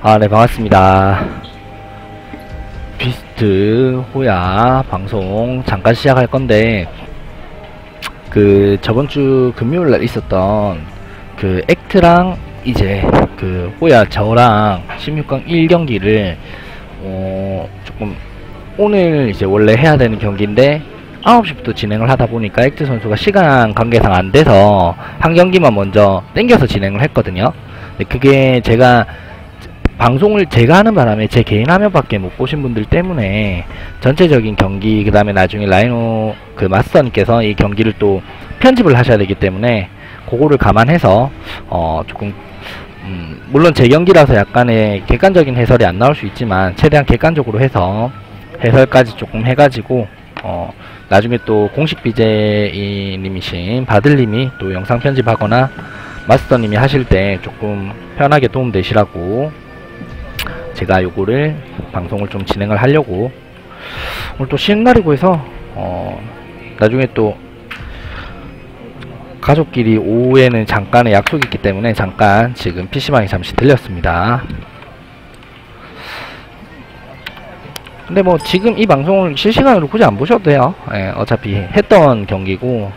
아, 네, 반갑습니다. 비스트 호야 방송 잠깐 시작할 건데, 그, 저번 주 금요일 날 있었던 그 액트랑 이제 그 호야 저랑 16강 1경기를, 어, 조금, 오늘 이제 원래 해야 되는 경기인데, 9시부터 진행을 하다 보니까 액트 선수가 시간 관계상 안 돼서 한 경기만 먼저 땡겨서 진행을 했거든요. 근데 그게 제가 방송을 제가 하는 바람에 제 개인 화면밖에 못 보신 분들 때문에 전체적인 경기 그 다음에 나중에 라이노 그 마스터님께서 이 경기를 또 편집을 하셔야 되기 때문에 그거를 감안해서 어 조금 음 물론 제 경기라서 약간의 객관적인 해설이 안 나올 수 있지만 최대한 객관적으로 해서 해설까지 조금 해가지고 어 나중에 또 공식 BJ님이신 바들님이 또 영상 편집하거나 마스터님이 하실 때 조금 편하게 도움되시라고 제가 요거를 방송을 좀 진행을 하려고 오늘 또 쉬는 날이고 해서 어 나중에 또 가족끼리 오후에는 잠깐의 약속이 있기 때문에 잠깐 지금 PC방에 잠시 들렸습니다. 근데 뭐 지금 이 방송을 실시간으로 굳이 안 보셔도 돼요. 예, 어차피 했던 경기고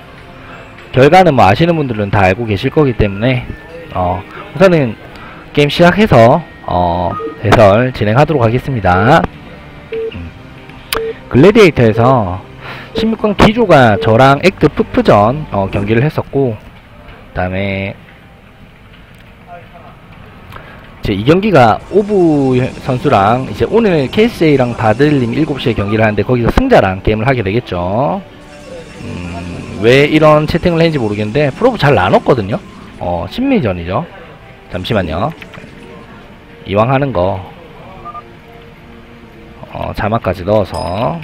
결과는 뭐 아시는 분들은 다 알고 계실 거기 때문에 어 우선은 게임 시작해서 어 해설 진행하도록 하겠습니다. 음. 글래디에이터에서 16강 기조가 저랑 액트 푸프전 어, 경기를 했었고 그 다음에 이 경기가 오브 선수랑 이제 오늘 KSA랑 바들님 7시에 경기를 하는데 거기서 승자랑 게임을 하게 되겠죠. 음, 왜 이런 채팅을 했는지 모르겠는데 프로브 잘 나눴거든요. 어 심리전이죠. 잠시만요. 이왕 하는 거. 어, 자막까지 넣어서.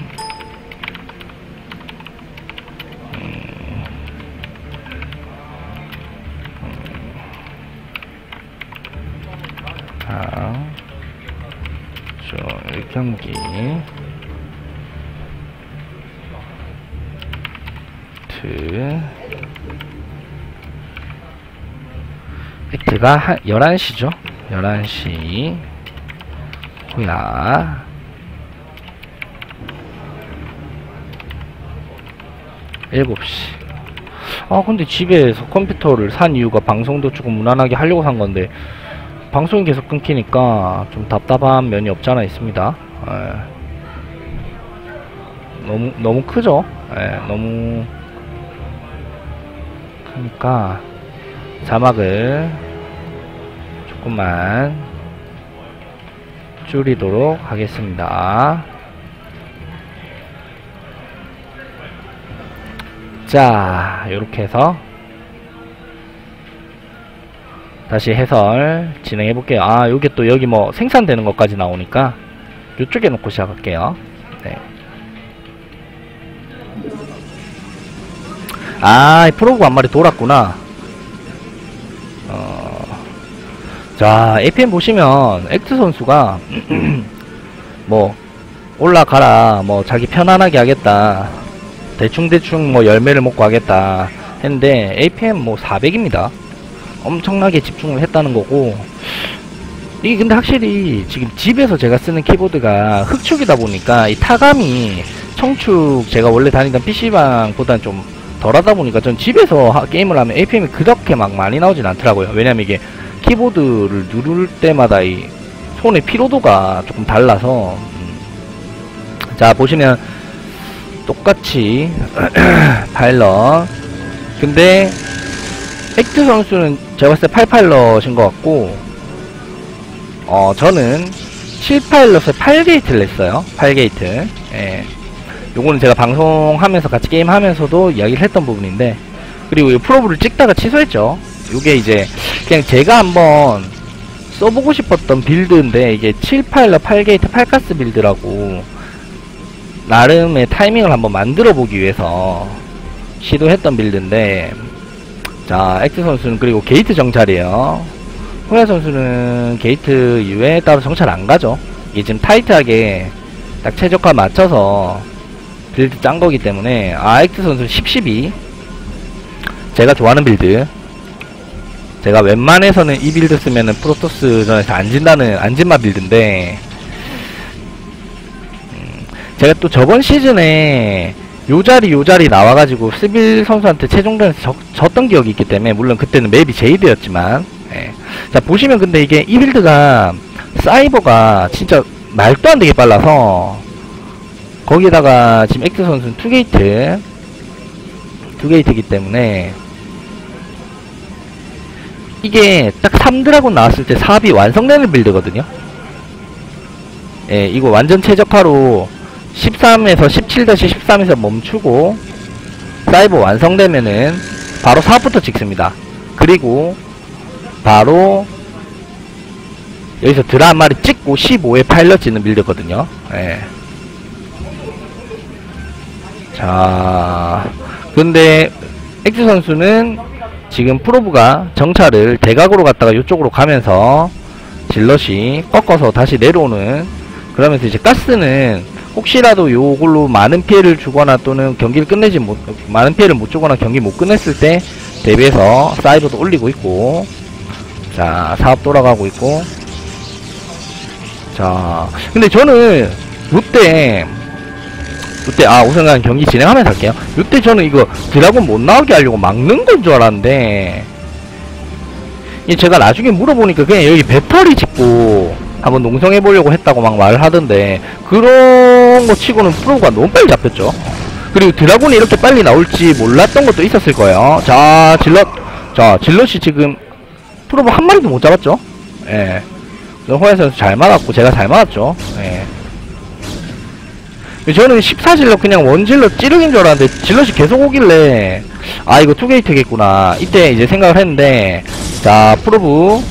음, 자, 저 1경기 트 액트가 한 11시죠? 11시. 호야. 일곱 시. 아 근데 집에서 컴퓨터를 산 이유가 방송도 조금 무난하게 하려고 산 건데 방송이 계속 끊기니까 좀 답답한 면이 없잖아 있습니다. 에. 너무 너무 크죠? 에, 너무 크니까 자막을 조금만 줄이도록 하겠습니다. 자, 이렇게 해서 다시 해설 진행해 볼게요. 아, 요게 또 여기 뭐 생산되는 것까지 나오니까 이쪽에 놓고 시작할게요. 네. 아, 프로그 한 마리 돌았구나. 자, APM 보시면 액트 선수가 뭐 올라가라, 뭐 자기 편안하게 하겠다, 대충 대충 뭐 열매를 먹고 하겠다 했는데 APM 뭐 400입니다. 엄청나게 집중을 했다는 거고 이게 근데 확실히 지금 집에서 제가 쓰는 키보드가 흑축이다 보니까 이 타감이 청축 제가 원래 다니던 PC방보다는 좀 덜 하다 보니까 전 집에서 게임을 하면 APM이 그렇게 막 많이 나오진 않더라고요. 왜냐면 이게 키보드를 누를 때마다 이 손의 피로도가 조금 달라서 음. 자 보시면 똑같이 파일럿 근데 액트 선수는 제가 봤을 때 8파일럿인 것 같고 어 저는 7파일럿에 8게이트를 냈어요 8게이트 예. 요거는 제가 방송하면서 같이 게임하면서도 이야기를 했던 부분인데 그리고 이 프로브를 찍다가 취소했죠. 요게 이제 그냥 제가 한번 써보고 싶었던 빌드인데 이게 7파일러 8게이트 8가스 빌드라고 나름의 타이밍을 한번 만들어 보기 위해서 시도했던 빌드인데 자 엑스 선수는 그리고 게이트 정찰이에요. 호야 선수는 게이트 이후에 따로 정찰 안 가죠. 이게 지금 타이트하게 딱 최적화 맞춰서 빌드 짠 거기 때문에 아 엑스 선수 10, 12 제가 좋아하는 빌드 제가 웬만해서는 이 빌드 쓰면은 프로토스전에서 안 진다는 안진마 빌드인데 음, 제가 또 저번 시즌에 요 자리 요 자리 나와가지고 스빌 선수한테 최종전에서 적- 졌던 기억이 있기 때문에 물론 그때는 맵이 제이드였지만 예. 자 보시면 근데 이게 이 빌드가 사이버가 진짜 말도 안 되게 빨라서 거기다가 지금 엑스 선수는 투게이트 투게이트이기 때문에 이게 딱 3드라곤 나왔을 때 사업이 완성되는 빌드거든요. 예 이거 완전 최적화로 13에서 17-13에서 멈추고 사이버 완성되면은 바로 사업부터 찍습니다. 그리고 바로 여기서 드라 한 마리 찍고 15에 파일럿 찍는 빌드거든요. 예. 자 근데 엑스 선수는 지금 프로브가 정찰을 대각으로 갔다가 이쪽으로 가면서 질럿이 꺾어서 다시 내려오는 그러면서 이제 가스는 혹시라도 요걸로 많은 피해를 주거나 또는 경기를 끝내지 못 많은 피해를 못 주거나 경기 못 끝냈을 때 대비해서 사이버도 올리고 있고 자 사업 돌아가고 있고. 자 근데 저는 요때 요때 아 우선간 경기 진행하면서 할게요. 요때 저는 이거 드라곤 못 나오게 하려고 막는 건 줄 알았는데 이 제가 나중에 물어보니까 그냥 여기 배터리 짓고 한번 농성해 보려고 했다고 막 말을 하던데 그런 거 치고는 프로가 너무 빨리 잡혔죠. 그리고 드라곤이 이렇게 빨리 나올지 몰랐던 것도 있었을 거예요. 자 질럿. 자 질럿이 지금 프로브 한 마리도 못 잡았죠? 예. 호야 선수 잘 막았고 제가 잘 막았죠? 예 저는 14질럿 그냥 원질럿 찌르긴 줄 알았는데 질럿이 계속 오길래 아 이거 투게이트겠구나. 이때 이제 생각을 했는데 자 프로브.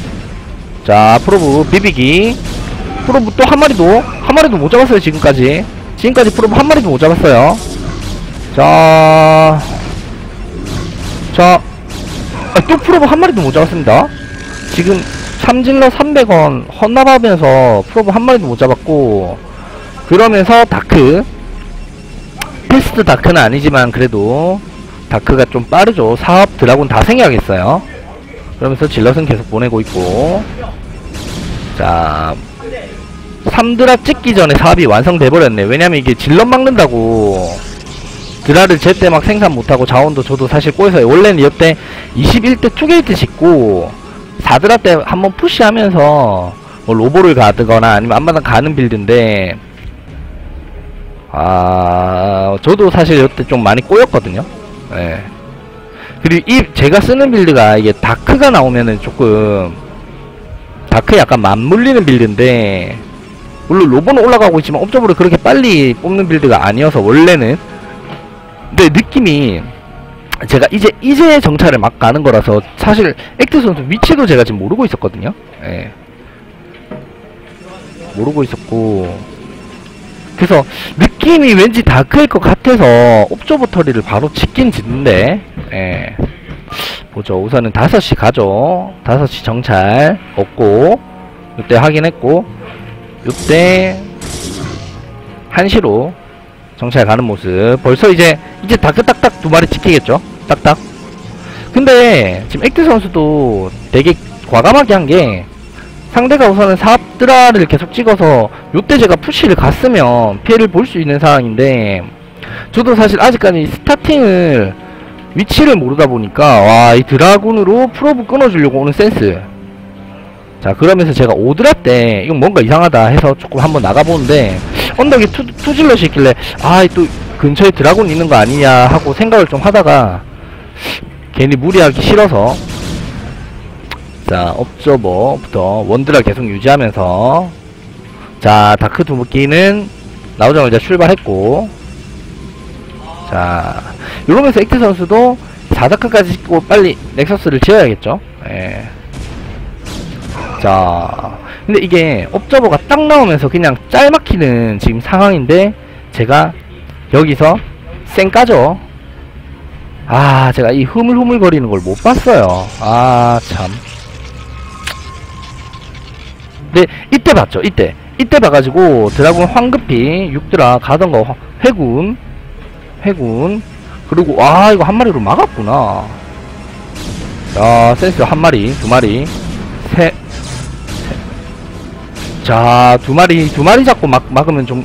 자 프로브 비비기. 프로브 또 한 마리도 한 마리도 못 잡았어요 지금까지. 지금까지 프로브 한 마리도 못 잡았어요. 자. 자, 아, 또 프로브 한 마리도 못 잡았습니다. 지금 삼질러 300원 헌납하면서 프로브 한 마리도 못 잡았고 그러면서 다크 테스트 다크는 아니지만 그래도 다크가 좀 빠르죠. 사업 드라곤 다 생겨야겠어요. 그러면서 질럿은 계속 보내고 있고 자 3드라 찍기 전에 사업이 완성돼버렸네. 왜냐면 이게 질럿 막는다고 드라를 제때 막 생산 못하고 자원도 저도 사실 꼬여서 원래는 이때 21대 투게이트 짓고 4드라 때 한번 푸시하면서 뭐 로보를 가드거나 아니면 앞마당 가는 빌드인데 아 저도 사실 이때 좀 많이 꼬였거든요 예. 그리고 이 제가 쓰는 빌드가 이게 다크가 나오면은 조금 다크 약간 맞물리는 빌드인데 물론 로보는 올라가고 있지만 업적으로 그렇게 빨리 뽑는 빌드가 아니어서 원래는 근데 느낌이 제가 이제 이제 정찰을 막 가는 거라서 사실 액트 선수 위치도 제가 지금 모르고 있었거든요. 예. 모르고 있었고 그래서 느낌이 왠지 다크일 것 같아서 옵저버터리를 바로 짓긴 짓는데 예. 보죠. 우선은 5시 가죠. 5시 정찰 없고 이때 확인했고 이때 1시로 정찰 가는 모습. 벌써 이제, 이제 다크 딱딱 두 마리 지키겠죠? 딱딱. 근데, 지금 액트 선수도 되게 과감하게 한 게, 상대가 우선은 사업드라를 계속 찍어서, 요때 제가 푸시를 갔으면 피해를 볼 수 있는 상황인데, 저도 사실 아직까지 스타팅을, 위치를 모르다 보니까, 와, 이 드라군으로 프로브 끊어주려고 오는 센스. 자, 그러면서 제가 오드라 때, 이건 뭔가 이상하다 해서 조금 한번 나가보는데, 언덕에 투, 투질럿이 있길래 아 또 근처에 드라곤 있는 거 아니냐 하고 생각을 좀 하다가 괜히 무리하기 싫어서 자 업저버부터 원드라 계속 유지하면서 자 다크 두무기는 나오자마자 출발했고 자 이러면서 액트 선수도 4다크까지 찍고 빨리 넥서스를 지어야겠죠? 예. 자 근데 이게 업저버가 딱 나오면서 그냥 짤막히는 지금 상황인데 제가 여기서 쌩 까죠? 아 제가 이 흐물흐물거리는 걸 못 봤어요. 아 참 근데 이때 봤죠 이때 이때 봐가지고 드라군 황급히 6드라 가던거 화- 해군 해군 그리고 와 이거 한 마리로 막았구나 자, 센스 한 마리, 두 마리, 셋. 셋. 자, 두 마리, 두 마리 잡고 막, 막으면 좀,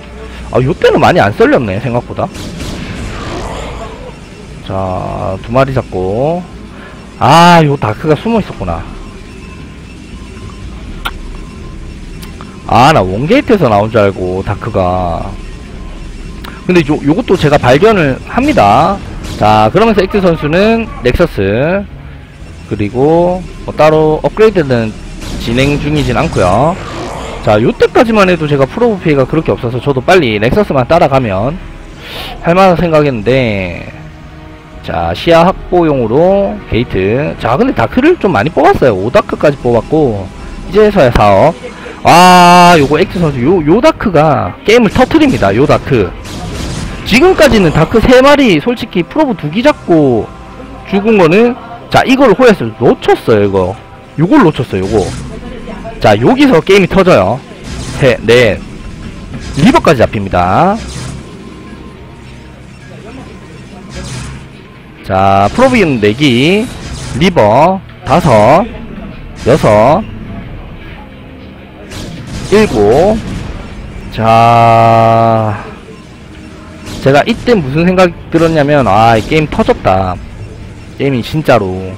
아, 요때는 많이 안 썰렸네, 생각보다. 자, 두 마리 잡고. 아, 요 다크가 숨어 있었구나. 아, 나 원게이트에서 나온 줄 알고, 다크가. 근데 요, 요것도 제가 발견을 합니다. 자, 그러면서 엑스 선수는 넥서스, 그리고 뭐 따로 업그레이드는 진행 중이진 않고요 자, 요때까지만 해도 제가 프로브 피해가 그렇게 없어서 저도 빨리 넥서스만 따라가면 할만한 생각했는데 자, 시야 확보용으로 게이트. 자, 근데 다크를 좀 많이 뽑았어요. 5다크까지 뽑았고 이제서야 사업. 아, 요거 엑스 선수 요, 요 다크가 게임을 터트립니다. 요 다크. 지금까지는 다크 3마리 솔직히 프로브 두기 잡고 죽은 거는 자 이걸 호에서 놓쳤어요 이거. 요걸 놓쳤어요 요거. 자 여기서 게임이 터져요. 셋 넷 리버까지 잡힙니다. 자 프로비는 4기. 리버 다섯 여섯 일곱. 자 제가 이때 무슨 생각 들었냐면 아이 게임 터졌다. 게임이 진짜로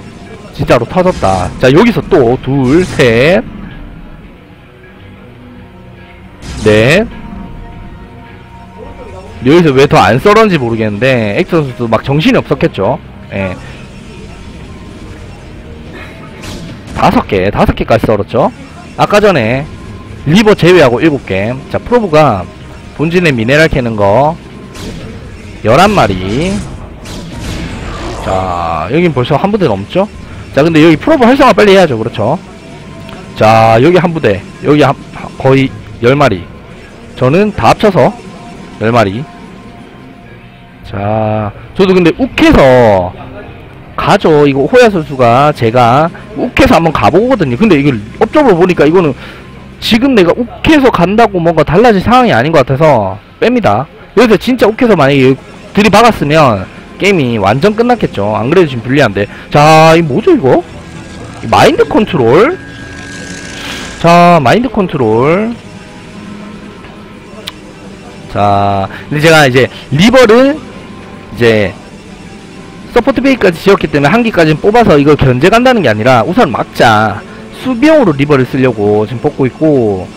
진짜로 터졌다. 자 여기서 또 둘 셋. 넷 여기서 왜 더 안 썰었는지 모르겠는데 엑스 선수도 막 정신이 없었겠죠. 예. 다섯 개 다섯 개까지 썰었죠. 아까 전에 리버 제외하고 일곱 개자 프로브가 본진에 미네랄 캐는 거 11마리. 자 여긴 벌써 한 부대 넘죠? 자 근데 여기 프로브 활성화 빨리 해야죠. 그렇죠? 자 여기 한 부대. 여기 한, 거의 10마리. 저는 다 합쳐서 10마리. 자 저도 근데 욱해서 가죠. 이거 호야 선수가 제가 욱해서 한번 가보거든요. 근데 이걸 업적으로 보니까 이거는 지금 내가 욱해서 간다고 뭔가 달라질 상황이 아닌 것 같아서 뺍니다. 여기서 진짜 욱해서 만약에 들이박았으면 게임이 완전 끝났겠죠. 안 그래도 지금 불리한데. 자이 뭐죠 이거? 이 마인드 컨트롤? 자 마인드 컨트롤. 자 근데 제가 이제 리버를 이제 서포트 베이까지 지었기 때문에 한 기까지는 뽑아서 이걸 견제 간다는 게 아니라 우선 막자 수비용으로 리버를 쓰려고 지금 뽑고 있고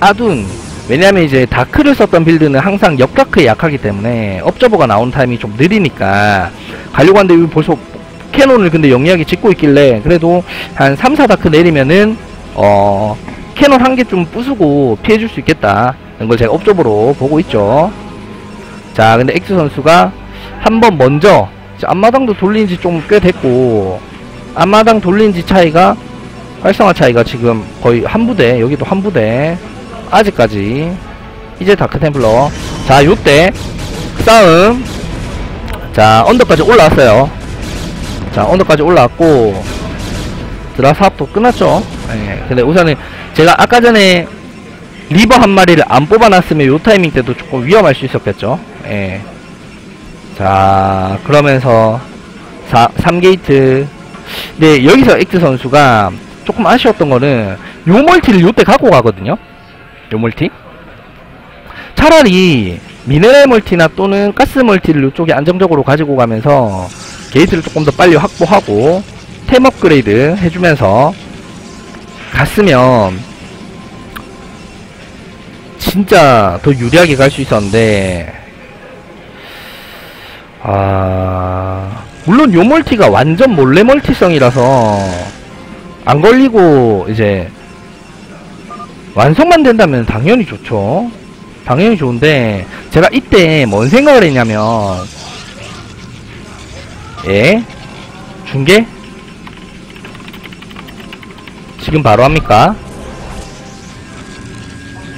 아둔 왜냐면 이제 다크를 썼던 빌드는 항상 역다크에 약하기 때문에 업저버가 나오는 타임이 좀 느리니까 가려고 하는데 벌써 캐논을 근데 영리하게 짓고 있길래 그래도 한 3, 4다크 내리면은 어 캐논 한 개 좀 부수고 피해줄 수 있겠다 이런 걸 제가 업저버로 보고 있죠. 자 근데 엑스 선수가 한 번 먼저 자, 앞마당도 돌린 지 좀 꽤 됐고 앞마당 돌린 지 차이가 활성화 차이가 지금 거의 한 부대 여기도 한 부대. 아직까지. 이제 다크템플러. 자 요때 싸움 자 언더까지 올라왔어요. 자 언더까지 올라왔고. 드라 사업도 끝났죠? 예 근데 우선은 제가 아까 전에 리버 한 마리를 안 뽑아놨으면 요 타이밍 때도 조금 위험할 수 있었겠죠? 예. 자 그러면서 4, 3게이트. 네 여기서 엑스 선수가 조금 아쉬웠던 거는 요 멀티를 요때 갖고 가거든요. 요 멀티. 차라리 미네랄 멀티나 또는 가스 멀티를 요쪽에 안정적으로 가지고 가면서 게이트를 조금 더 빨리 확보하고 템 업그레이드 해주면서 갔으면 진짜 더 유리하게 갈 수 있었는데 아 물론 요 멀티가 완전 몰래 멀티성이라서 안 걸리고 이제 완성만 된다면 당연히 좋죠. 당연히 좋은데 제가 이때 뭔 생각을 했냐면 예 중계 지금 바로 합니까?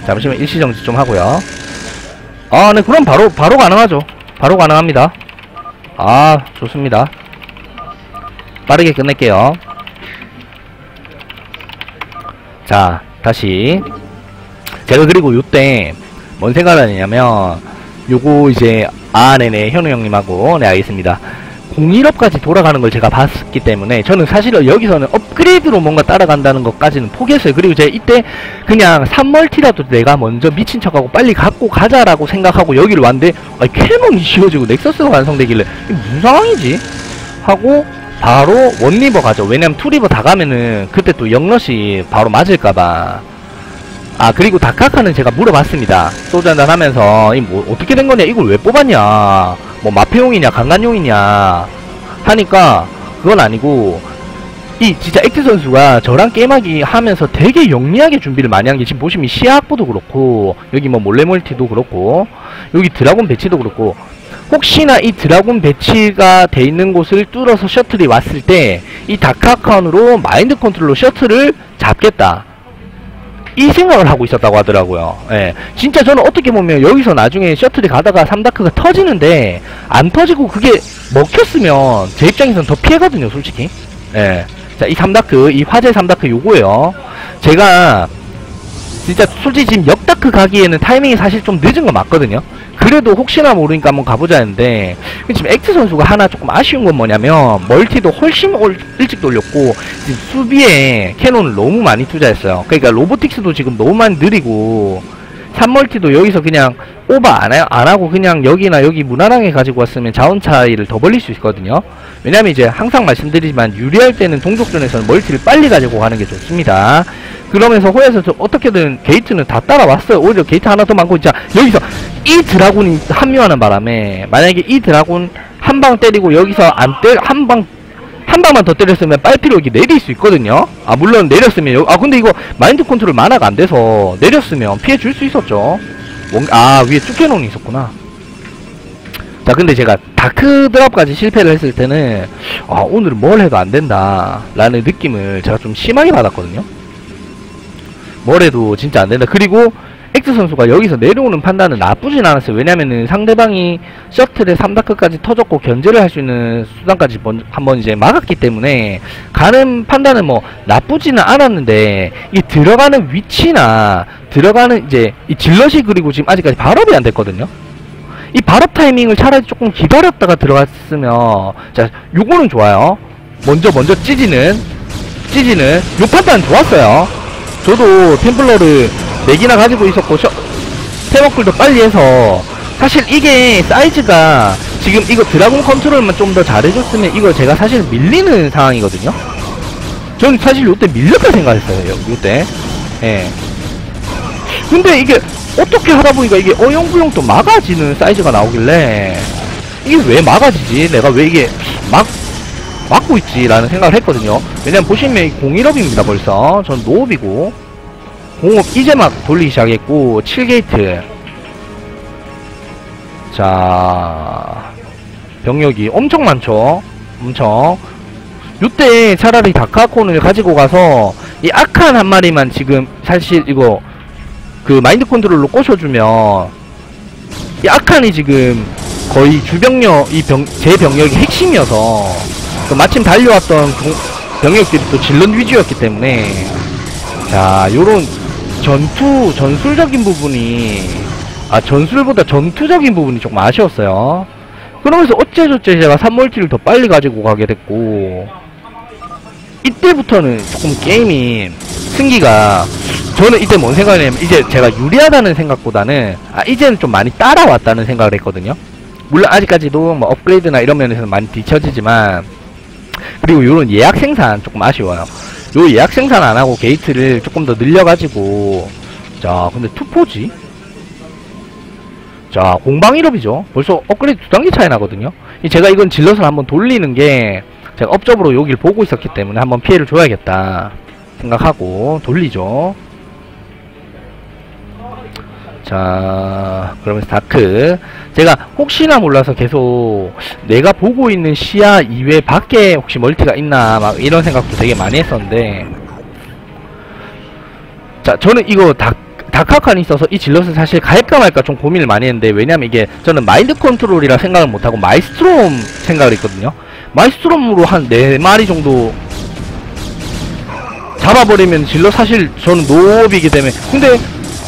잠시만 일시정지 좀 하고요. 아, 네, 그럼 바로 바로 가능하죠. 바로 가능합니다. 아, 좋습니다. 빠르게 끝낼게요. 자, 다시. 제가 그리고 요때 뭔 생각을 하냐면, 요거 이제, 아, 네네, 현우 형님하고, 네, 알겠습니다. 01업까지 돌아가는 걸 제가 봤기 때문에 저는 사실 여기서는 업그레이드로 뭔가 따라간다는 것까지는 포기했어요. 그리고 제가 이때 그냥 3멀티라도 내가 먼저 미친 척하고 빨리 갖고 가자라고 생각하고 여기를 왔는데 아니, 캐논이 씌워지고 넥서스가 완성되길래 이게 무슨 상황이지? 하고 바로 원리버 가죠. 왜냐면 투리버 다 가면은 그때 또 영러시 바로 맞을까봐. 아 그리고 다카카는 제가 물어봤습니다. 소주 한잔 하면서 이 뭐 어떻게 된 거냐 이걸 왜 뽑았냐 뭐 마패용이냐 강간용이냐 하니까 그건 아니고 이 진짜 액트 선수가 저랑 게임하기 하면서 되게 영리하게 준비를 많이 한 게 지금 보시면 시야악보도 그렇고 여기 뭐 몰래멀티도 그렇고 여기 드라곤 배치도 그렇고 혹시나 이 드라곤 배치가 돼 있는 곳을 뚫어서 셔틀이 왔을 때 이 다카칸으로 마인드 컨트롤로 셔틀을 잡겠다. 이 생각을 하고 있었다고 하더라고요. 예. 진짜 저는 어떻게 보면 여기서 나중에 셔틀이 가다가 삼다크가 터지는데 안 터지고 그게 먹혔으면 제 입장에서는 더 피해거든요, 솔직히. 예. 자, 이 삼다크, 이 화재 삼다크 요거예요. 제가 진짜 솔직히 지금 역다크 가기에는 타이밍이 사실 좀 늦은 거 맞거든요. 그래도 혹시나 모르니까 한번 가보자 했는데 지금 엑스 선수가 하나 조금 아쉬운 건 뭐냐면 멀티도 훨씬 올- 일찍 돌렸고 지금 수비에 캐논을 너무 많이 투자했어요. 그러니까 로보틱스도 지금 너무 많이 느리고 3멀티도 여기서 그냥 오버 안, 해, 안 하고 그냥 여기나 여기 무난하게 가지고 왔으면 자원 차이를 더 벌릴 수 있거든요. 왜냐면 이제 항상 말씀드리지만 유리할 때는 동족전에서는 멀티를 빨리 가지고 가는 게 좋습니다. 그러면서 호에서 저 어떻게든 게이트는 다 따라왔어요. 오히려 게이트 하나 더 많고 자 여기서 이 드라군이 합류하는 바람에 만약에 이 드라군 한 방 때리고 여기서 안 때 한 방 한 방만 더 때렸으면 여기 내릴 수 있거든요. 아 물론 내렸으면 여, 아 근데 이거 마인드 컨트롤 만화가 안 돼서 내렸으면 피해 줄 수 있었죠. 뭔, 아 위에 쭈케논이 있었구나. 자 근데 제가 다크 드랍까지 실패를 했을 때는 아 오늘은 뭘 해도 안 된다 라는 느낌을 제가 좀 심하게 받았거든요. 뭘 해도 진짜 안 된다. 그리고 엑스 선수가 여기서 내려오는 판단은 나쁘진 않았어요. 왜냐면은 상대방이 셔틀에 3다크까지 터졌고 견제를 할 수 있는 수단까지 먼- 한번 이제 막았기 때문에 가는 판단은 뭐 나쁘지는 않았는데 이 들어가는 위치나 들어가는 이제 이 질럿이 그리고 지금 아직까지 발업이 안 됐거든요. 이 발업 타이밍을 차라리 조금 기다렸다가 들어갔으면 자 요거는 좋아요. 먼저 먼저 찌지는 찌지는 요 판단 좋았어요. 저도 템플러를 4개나 가지고 있었고 셔, 테머클도 빨리 해서. 사실 이게 사이즈가 지금 이거 드라곤 컨트롤만 좀 더 잘해줬으면 이거 제가 사실 밀리는 상황이거든요. 전 사실 요때 밀렸다 생각했어요 요- 요때. 예. 근데 이게 어떻게 하다 보니까 이게 어영부영 또 막아지는 사이즈가 나오길래 이게 왜 막아지지? 내가 왜 이게 막 막고 있지라는 생각을 했거든요. 왜냐면 보시면 01업입니다 벌써. 전 노업이고 공업 이제 막 돌리기 시작했고 7게이트. 자 병력이 엄청 많죠? 엄청. 요때 차라리 다카콘을 가지고 가서 이 아칸 한 마리만 지금 사실 이거 그 마인드 컨트롤로 꼬셔주면 이 아칸이 지금 거의 주병력 이 병 제 병력이 핵심이어서 그 마침 달려왔던 공- 병력들이 또 질런 위주였기 때문에. 자 요런 전투 전술적인 부분이 아 전술보다 전투적인 부분이 조금 아쉬웠어요. 그러면서 어째저째 제가 3멀티를 더 빨리 가지고 가게 됐고 이때부터는 조금 게임이 승기가 저는 이때 뭔 생각이냐면 이제 제가 유리하다는 생각보다는 아 이제는 좀 많이 따라왔다는 생각을 했거든요. 물론 아직까지도 뭐 업그레이드나 이런 면에서는 많이 뒤처지지만 그리고 요런 예약 생산 조금 아쉬워요 요 예약 생산 안 하고 게이트를 조금 더 늘려가지고. 자 근데 투포지? 자 공방 1업이죠. 벌써 업그레이드 두 단계 차이 나거든요. 이 제가 이건 질럿을 한번 돌리는 게 제가 업적으로 여기를 보고 있었기 때문에 한번 피해를 줘야겠다 생각하고 돌리죠 자 그러면서 다크. 제가 혹시나 몰라서 계속 내가 보고 있는 시야 이외 밖에 혹시 멀티가 있나 막 이런 생각도 되게 많이 했었는데. 자 저는 이거 다 다카칸이 있어서 이 질럿을 사실 갈까 말까 좀 고민을 많이 했는데 왜냐면 이게 저는 마인드 컨트롤이라 생각을 못하고 마이스트롬 생각을 했거든요. 마이스트롬으로 한 4마리 정도 잡아버리면 질럿 사실 저는 노업이기 때문에 근데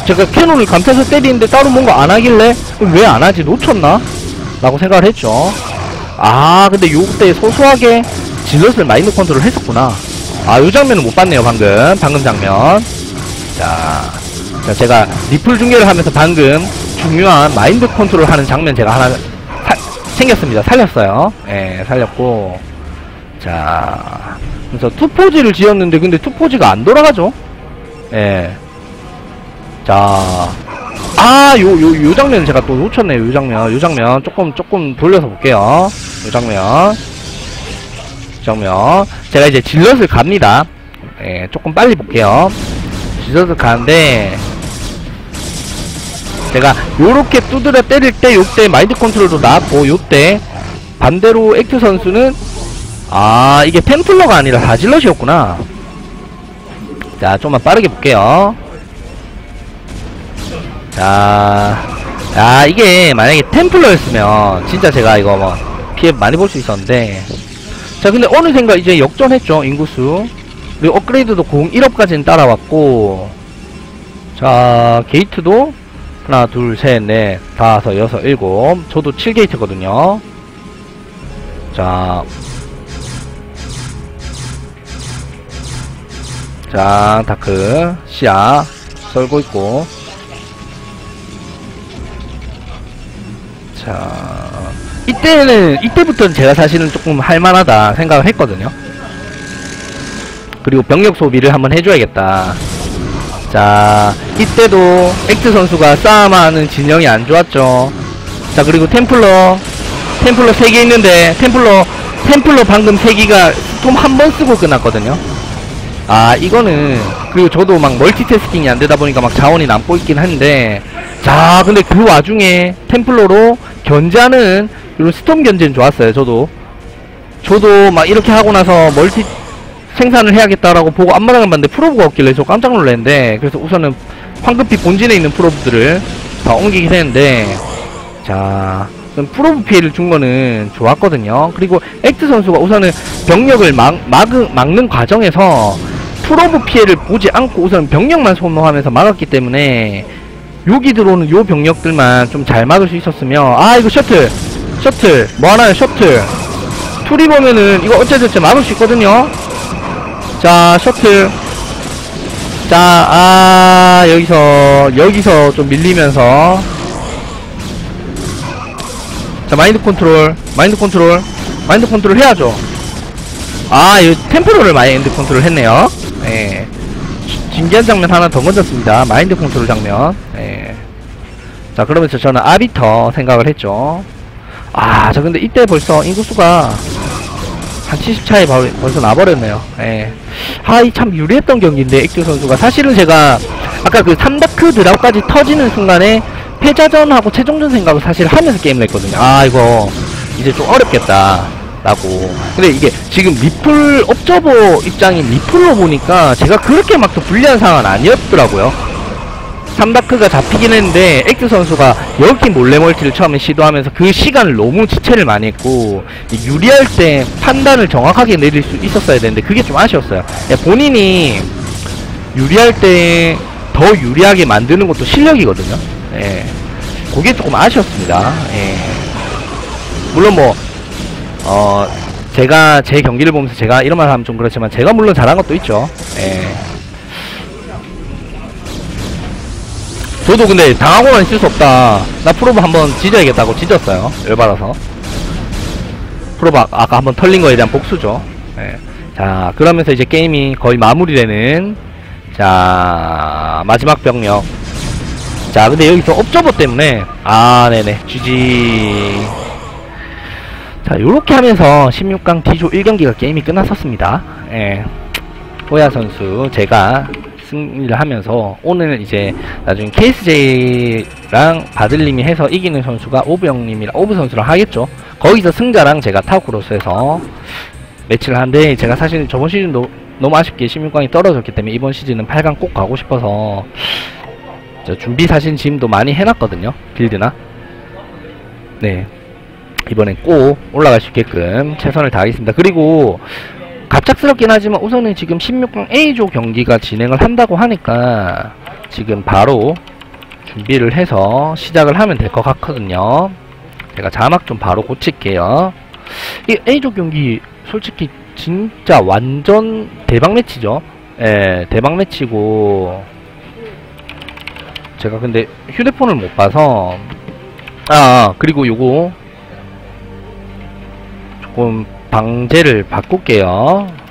제가 캐논을 감싸서 때리는데 따로 뭔가 안 하길래 왜 안 하지? 놓쳤나? 라고 생각을 했죠. 아 근데 요때 소소하게 질럿을 마인드 컨트롤 했었구나. 아요 장면은 못 봤네요 방금. 방금 장면. 자, 자 제가 리플 중계를 하면서 방금 중요한 마인드 컨트롤 하는 장면 제가 하나 사- 생겼습니다. 살렸어요. 예 살렸고. 자 그래서 투포지를 지었는데 근데 투포지가 안 돌아가죠? 예. 자, 아, 요, 요, 요 장면 제가 또 놓쳤네요. 요 장면, 요 장면. 조금, 조금 돌려서 볼게요. 요 장면. 요 장면. 제가 이제 질럿을 갑니다. 예, 조금 빨리 볼게요. 질럿을 가는데, 제가 요렇게 두드려 때릴 때, 요때 마인드 컨트롤도 나왔고, 요때, 반대로 액트 선수는, 아, 이게 템플러가 아니라 다질럿이었구나. 자, 좀만 빠르게 볼게요. 자, 아, 이게 만약에 템플러였으면 진짜 제가 이거 뭐 피해 많이 볼 수 있었는데. 자, 근데 어느샌가 이제 역전했죠, 인구수. 그리고 업그레이드도 공 1업까지는 따라왔고. 자, 게이트도 하나, 둘, 셋, 넷, 다섯, 여섯, 일곱. 저도 7게이트거든요. 자, 자, 다크, 시야, 썰고 있고. 자, 이때는, 이때부터는 제가 사실은 조금 할만하다 생각을 했거든요. 그리고 병력 소비를 한번 해줘야겠다. 자, 이때도 액트 선수가 싸움하는 진영이 안 좋았죠. 자, 그리고 템플러, 템플러 3개 있는데, 템플러, 템플러 방금 3개가 스톰 한번 쓰고 끝났거든요. 아, 이거는, 그리고 저도 막 멀티태스킹이 안 되다 보니까 막 자원이 남고 있긴 한데, 자, 근데 그 와중에 템플러로 견제하는, 이런 스톰 견제는 좋았어요, 저도. 저도 막 이렇게 하고 나서 멀티 생산을 해야겠다라고 보고 앞마당을 봤는데 프로브가 없길래 저 깜짝 놀랐는데, 그래서 우선은 황급히 본진에 있는 프로브들을 다 옮기긴 했는데, 자, 프로브 피해를 준 거는 좋았거든요. 그리고 액트 선수가 우선은 병력을 막, 막, 막는 과정에서 프로브 피해를 보지 않고 우선 병력만 소모하면서 막았기 때문에 여기 들어오는 요 병력들만 좀 잘 막을 수 있었으면 아 이거 셔틀 셔틀 뭐 하나요? 셔틀. 투리 보면은 이거 어째저째 막을 수 있거든요. 자 셔틀. 자 아 여기서 여기서 좀 밀리면서. 자 마인드 컨트롤 마인드 컨트롤 마인드 컨트롤 해야죠. 아 이 템포로를 마인드 컨트롤 했네요. 예. 진기한 장면 하나 더 건졌습니다. 마인드 컨트롤 장면. 예. 자 그러면서 저는 아비터 생각을 했죠. 아 저 근데 이때 벌써 인구수가 한 70차이 벌써 나버렸네요. 예. 아이 참 유리했던 경기인데 액듀 선수가. 사실은 제가 아까 그 3다크 드랍까지 터지는 순간에 패자전하고 최종전 생각을 사실 하면서 게임을 했거든요. 아 이거 이제 좀 어렵겠다 라고. 근데 이게 지금 리플 업저버 입장인 리플로 보니까 제가 그렇게 막 또 불리한 상황은 아니었더라고요 3다크가 잡히긴 했는데 액트 선수가 여기 몰래 멀티를 처음에 시도하면서 그 시간을 너무 지체를 많이 했고 이 유리할 때 판단을 정확하게 내릴 수 있었어야 되는데 그게 좀 아쉬웠어요 예, 본인이 유리할 때 더 유리하게 만드는 것도 실력이거든요 예. 그게 조금 아쉬웠습니다 예. 물론 뭐 어, 제가 제 경기를 보면서 제가 이런 말 하면 좀 그렇지만 제가 물론 잘한 것도 있죠. 예. 저도 근데 당하고만 있을 수 없다. 나 프로브 한번 지져야겠다고 지졌어요. 열받아서. 프로브 아- 아까 한번 털린 거에 대한 복수죠. 예. 자, 그러면서 이제 게임이 거의 마무리되는 자, 마지막 병력. 자, 근데 여기서 업저버 때문에 아, 네네. GG. 자, 요렇게 하면서 16강 D조 1경기가 게임이 끝났었습니다. 예. 호야 선수, 제가 승리를 하면서, 오늘 이제 나중에 KSJ랑 바들님이 해서 이기는 선수가 오브 형님이랑 오브 선수랑 하겠죠. 거기서 승자랑 제가 타크로스에서 매치를 하는데, 제가 사실 저번 시즌도 너무 아쉽게 16강이 떨어졌기 때문에 이번 시즌은 8강 꼭 가고 싶어서, 저 준비 사실 지금도 많이 해놨거든요. 빌드나. 네. 이번엔 꼭 올라갈 수 있게끔 최선을 다하겠습니다. 그리고 갑작스럽긴 하지만 우선은 지금 16강 A조 경기가 진행을 한다고 하니까 지금 바로 준비를 해서 시작을 하면 될 것 같거든요. 제가 자막 좀 바로 고칠게요. 이 A조 경기 솔직히 진짜 완전 대박 매치죠. 예, 대박 매치고 제가 근데 휴대폰을 못 봐서 아, 아 그리고 요거 조금 방제를 바꿀게요.